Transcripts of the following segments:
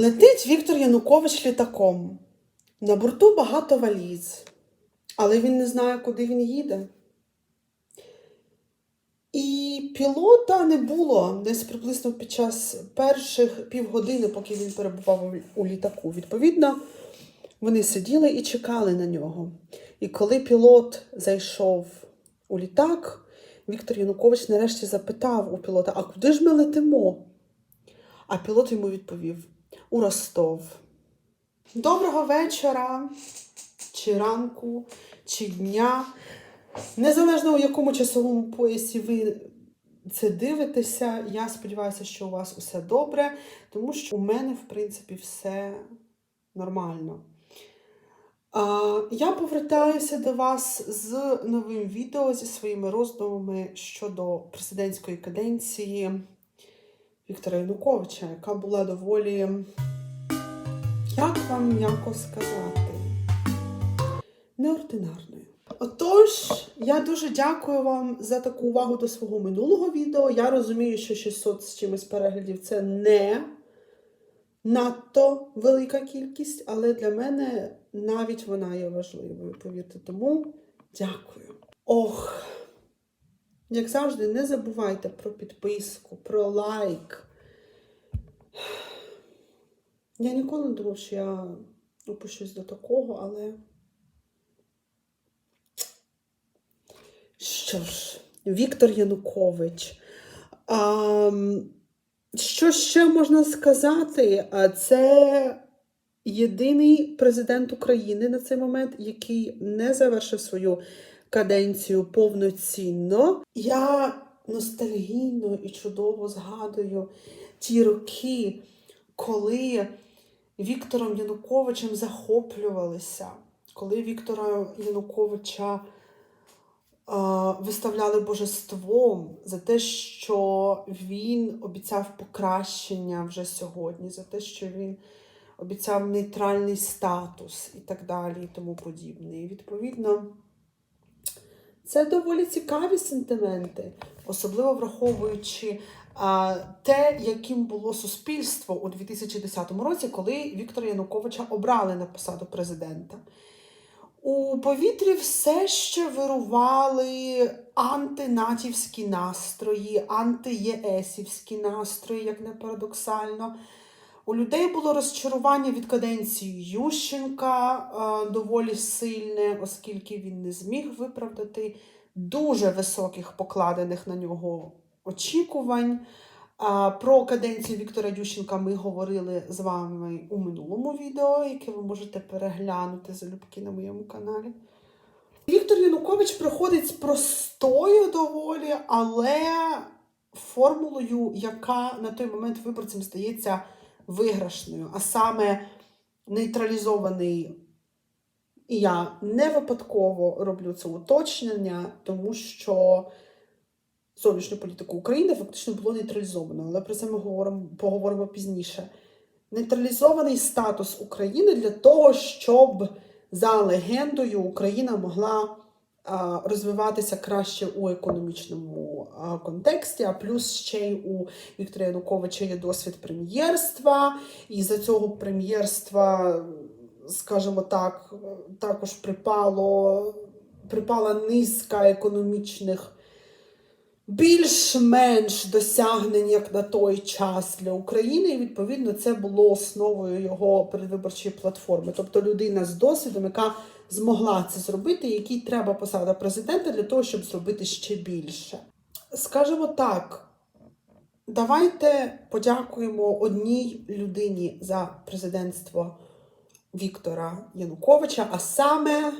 Летить Віктор Янукович літаком. На борту багато валіз, але він не знає, куди він їде. І пілота не було десь приблизно під час перших півгодини, поки він перебував у літаку. Відповідно, вони сиділи і чекали на нього. І коли пілот зайшов у літак, Віктор Янукович нарешті запитав у пілота: А куди ж ми летимо? А пілот йому відповів: у Ростов. Доброго вечора, чи ранку, чи дня. Незалежно у якому часовому поясі ви це дивитеся, я сподіваюся, що у вас усе добре, тому що у мене, в принципі, все нормально. Я повертаюся до вас з новим відео зі своїми роздумами щодо президентської каденції Віктора Януковича, яка була доволі, як вам м'яко сказати, неординарною. Отож, я дуже дякую вам за таку увагу до свого минулого відео. Я розумію, що 600 з чимось переглядів це не надто велика кількість, але для мене навіть вона є важливою, повірте. Тому дякую. Ох, як завжди, не забувайте про підписку, про лайк. Я ніколи не думав, що я опущусь до такого, але. Що ж, Віктор Янукович. А, що ще можна сказати? Це єдиний президент України на цей момент, який не завершив свою каденцію повноцінно. Я ностальгійно і чудово згадую ті роки, коли Віктором Януковичем захоплювалися, коли Віктора Януковича виставляли божеством за те, що він обіцяв покращення вже сьогодні, за те, що він обіцяв нейтральний статус і так далі, і тому подібне. І відповідно. Це доволі цікаві сентименти, особливо враховуючи а, те, яким було суспільство у 2010 році, коли Віктора Януковича обрали на посаду президента. У повітрі все ще вирували антинатівські настрої, антиєесівські настрої, як не парадоксально. У людей було розчарування від каденції Ющенка е, доволі сильне, оскільки він не зміг виправдати дуже високих покладених на нього очікувань. Про каденцію Віктора Ющенка ми говорили з вами у минулому відео, яке ви можете переглянути залюбки на моєму каналі. Віктор Янукович приходить з простою доволі, але формулою, яка на той момент виборцям здається виграшною, а саме нейтралізований. І я не випадково роблю це уточнення, тому що зовнішню політику України фактично було нейтралізовано, але про це ми говоримо, поговоримо пізніше. Нейтралізований статус України для того, щоб за легендою Україна могла розвиватися краще у економічному контексті, а плюс ще й у Віктора Януковича є досвід прем'єрства, і за цього прем'єрства, скажімо так, також припало, припала низка економічних більш-менш досягнень як на той час для України, і відповідно це було основою його передвиборчої платформи. Тобто людина з досвідом, яка змогла це зробити, якій треба посада президента для того, щоб зробити ще більше. Скажімо так. Давайте подякуємо одній людині за президентство Віктора Януковича, а саме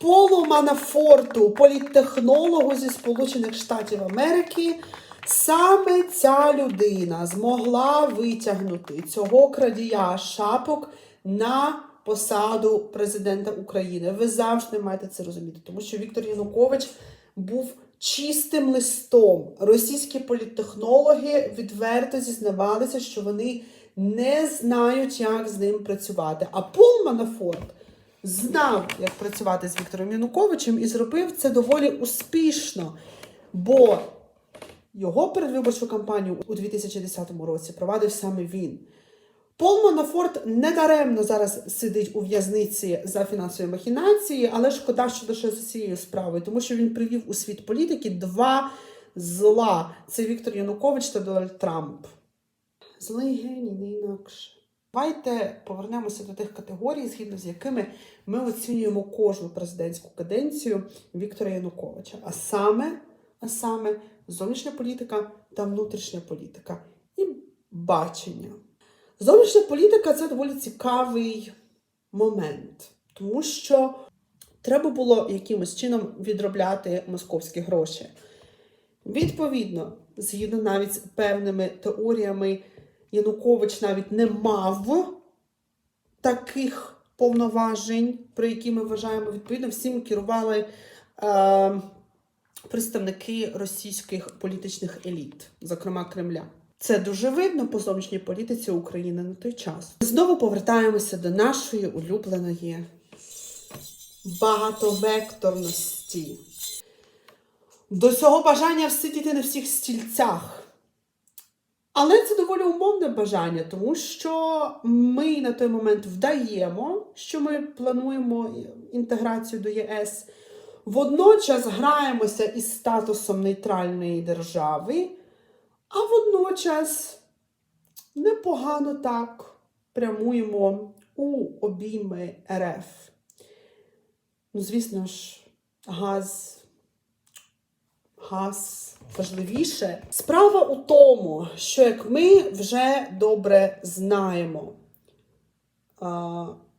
Полу Манафорту, політтехнологу зі Сполучених Штатів Америки. Саме ця людина змогла витягнути цього крадія шапок на посаду президента України. Ви завжди маєте це розуміти, тому що Віктор Янукович був чистим листом. Російські політтехнологи відверто зізнавалися, що вони не знають, як з ним працювати. А Пол Манафорт знав, як працювати з Віктором Януковичем, і зробив це доволі успішно. Бо його передвиборчу кампанію у 2010 році провадив саме він. Пол Манафорт недаремно зараз сидить у в'язниці за фінансові махінації, але шкода, що лише за цією справою, тому що він привів у світ політики два зла: це Віктор Янукович та Дональд Трамп. Злий геній, не інакше. Давайте повернемося до тих категорій, згідно з якими ми оцінюємо кожну президентську каденцію Віктора Януковича. А саме, а саме зовнішня політика та внутрішня політика і бачення. Зовнішня політика це доволі цікавий момент, тому що треба було якимось чином відробляти московські гроші. Відповідно, згідно навіть з певними теоріями, Янукович навіть не мав таких повноважень, про які ми вважаємо відповідно, всім керували е, представники російських політичних еліт, зокрема Кремля. Це дуже видно по зовнішній політиці України на той час. Знову повертаємося до нашої улюбленої багатовекторності, до цього бажання всидіти на всіх стільцях. Але це доволі умовне бажання, тому що ми на той момент вдаємо, що ми плануємо інтеграцію до ЄС. Водночас граємося із статусом нейтральної держави, а водночас непогано так прямуємо у обійми РФ. Ну, звісно ж, газ газ важливіше. Справа у тому, що як ми вже добре знаємо,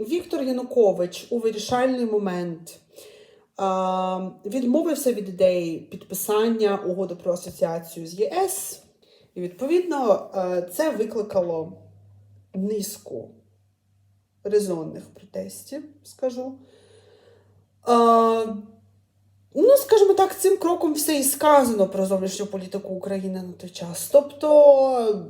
Віктор Янукович у вирішальний момент відмовився від ідеї підписання угоди про асоціацію з ЄС, і відповідно це викликало низку резонних протестів, скажу. Ну, скажімо так, цим кроком все і сказано про зовнішню політику України на той час. Тобто,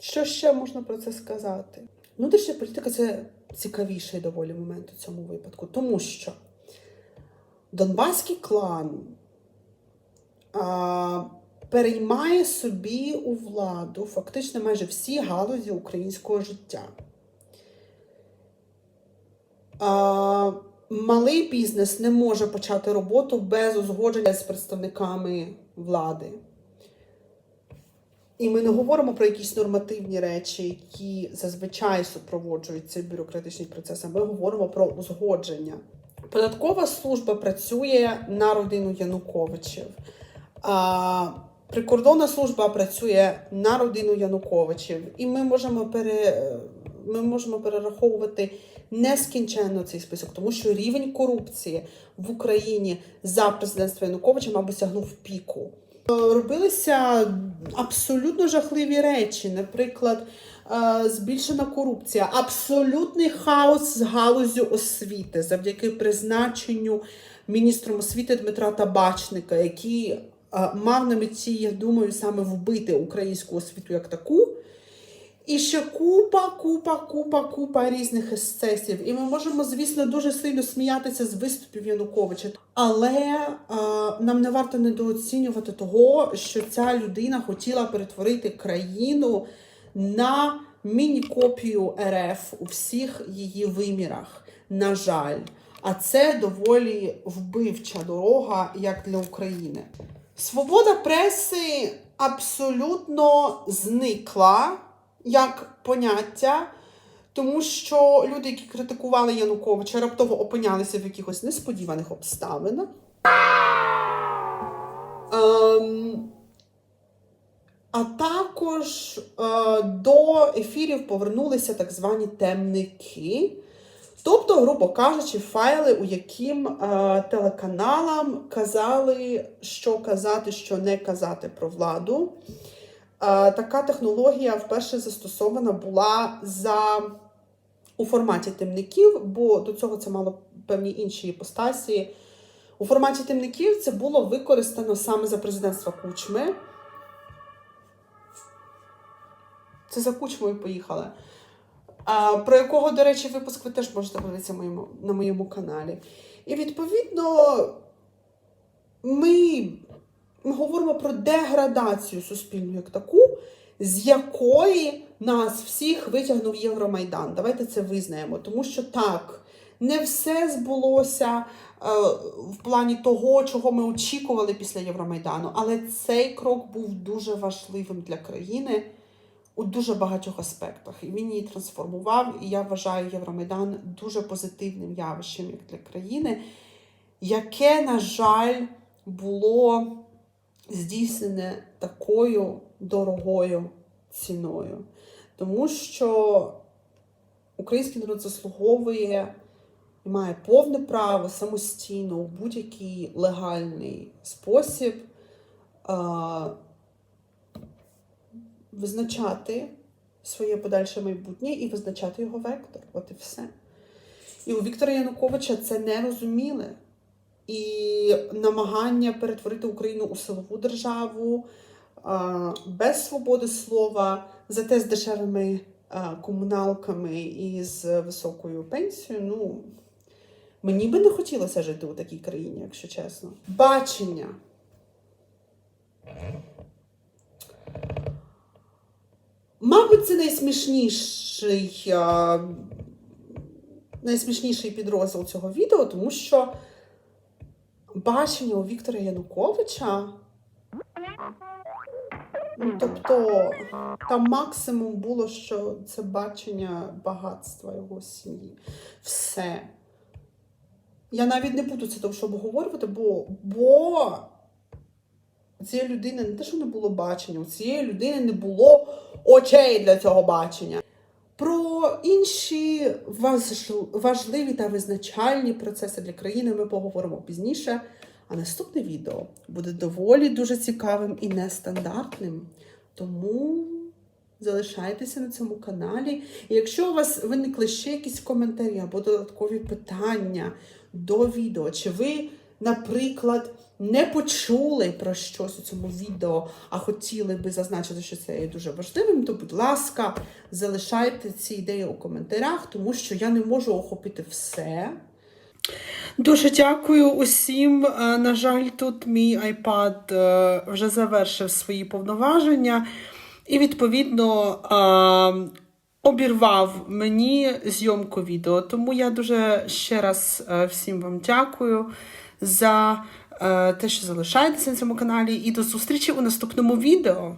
що ще можна про це сказати? Внутрішня політика це цікавіший доволі момент у цьому випадку, тому що Донбаський клан переймає собі у владу фактично майже всі галузі українського життя. А, Малий бізнес не може почати роботу без узгодження з представниками влади. І ми не говоримо про якісь нормативні речі, які зазвичай супроводжують цей бюрократичний процес, а ми говоримо про узгодження. Податкова служба працює на родину Януковичів. Прикордонна служба працює на родину Януковичів. І ми можемо пере, ми можемо перераховувати нескінченно цей список, тому що рівень корупції в Україні за президентства Януковича, мабуть, сягнув піку. Робилися абсолютно жахливі речі, наприклад, е, збільшена корупція, абсолютний хаос з галузю освіти завдяки призначенню міністром освіти Дмитра Табачника, який е, мав на меті, я думаю, саме вбити українську освіту як таку. І ще купа, купа, купа, купа різних ексцесів. І ми можемо, звісно, дуже сильно сміятися з виступів Януковича. Але е, нам не варто недооцінювати того, що ця людина хотіла перетворити країну на міні-копію РФ у всіх її вимірах. На жаль, а це доволі вбивча дорога, як для України. Свобода преси абсолютно зникла як поняття, тому що люди, які критикували Януковича, раптово опинялися в якихось несподіваних обставинах. Ем, а також е, до ефірів повернулися так звані темники. Тобто, грубо кажучи, файли, у яким е, телеканалам казали, що казати, що не казати про владу. Е, така технологія вперше застосована була за у форматі темників, бо до цього це мало певні інші іпостасії. У форматі темників це було використано саме за президентства Кучми. Це за Кучмою поїхали. Про якого, до речі, випуск ви теж можете дивитися моєму, на моєму каналі. І відповідно ми говоримо про деградацію суспільну як таку, з якої нас всіх витягнув Євромайдан. Давайте це визнаємо. Тому що так, не все збулося е, в плані того, чого ми очікували після Євромайдану, але цей крок був дуже важливим для країни у дуже багатьох аспектах. І він її трансформував. І я вважаю Євромайдан дуже позитивним явищем як для країни, яке, на жаль, було здійснене такою дорогою ціною. Тому що український народ заслуговує і має повне право самостійно у будь-який легальний спосіб а, визначати своє подальше майбутнє і визначати його вектор. От і все. І у Віктора Януковича це не розуміли. І намагання перетворити Україну у силову державу без свободи слова, зате з дешевими комуналками і з високою пенсією. Ну, мені би не хотілося жити у такій країні, якщо чесно. Бачення. Мабуть, це найсмішніший, а, найсмішніший підрозділ цього відео, тому що бачення у Віктора Януковича. Ну, тобто, там максимум було, що це бачення багатства його сім'ї. Все. Я навіть не буду це довше обговорювати, бо, бо цієї людини не те, що не було бачення, у цієї людини не було очей для цього бачення. Про інші важливі та визначальні процеси для країни ми поговоримо пізніше. А наступне відео буде доволі дуже цікавим і нестандартним. Тому залишайтеся на цьому каналі. І якщо у вас виникли ще якісь коментарі або додаткові питання до відео, чи ви, наприклад, не почули про щось у цьому відео, а хотіли би зазначити, що це є дуже важливим, то, будь ласка, залишайте ці ідеї у коментарях, тому що я не можу охопити все. Дуже дякую усім. Е, На жаль, тут мій iPad е, вже завершив свої повноваження і, відповідно, е, обірвав мені зйомку відео. Тому я дуже ще раз всім вам дякую за е, те, що залишаєтеся на цьому каналі. І до зустрічі у наступному відео.